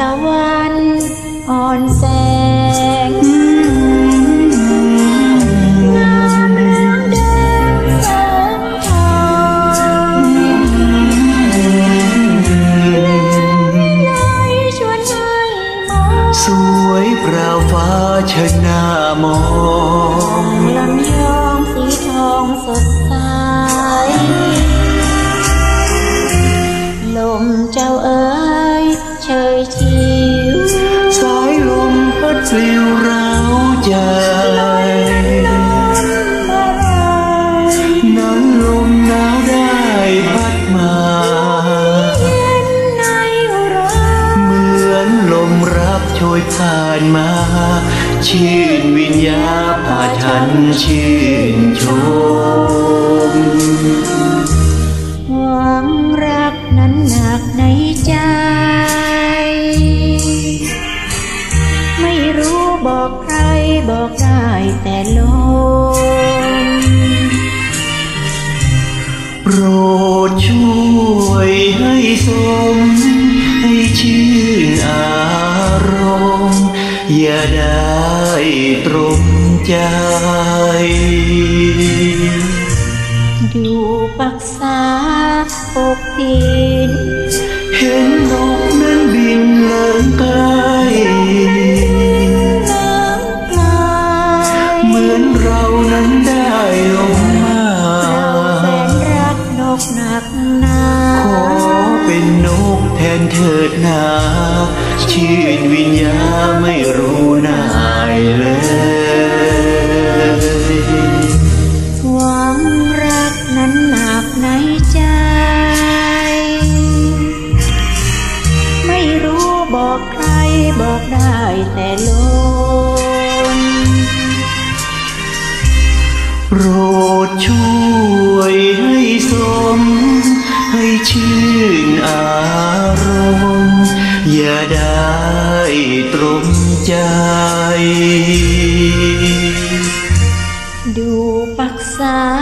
ตะวันอ่อนแสงงามเรืองแดงแสงทองไหลชวนให้มอง สวยเปล่าฟ้าชะน้ามอง พัดปลิวร้าวใจนั้นลมหนาวได้พัดมา เหมือนลมรักโชยผ่านมา ชื่นวิญญาพาฉันชื่นชมหวัง บอกได้แต่ลมโปรดช่วยให้สม ให้ชื่นอารมณ์ อย่าได้ตรมใจดูปักษาปกปิน มือนเรานั้นได้ลงมาเราแสนรักนกหนักหนาขอเป็นนกแทนเถิดนาชื่นวิญญาไม่รู้นายเลยหวังรักนั้นหนักในใจ ไม่รู้บอกใครบอกได้แต่ลม โปรดช่วยให้สม ให้ชื่นอารมณ์อย่าได้ตรมใจ ดูปักษา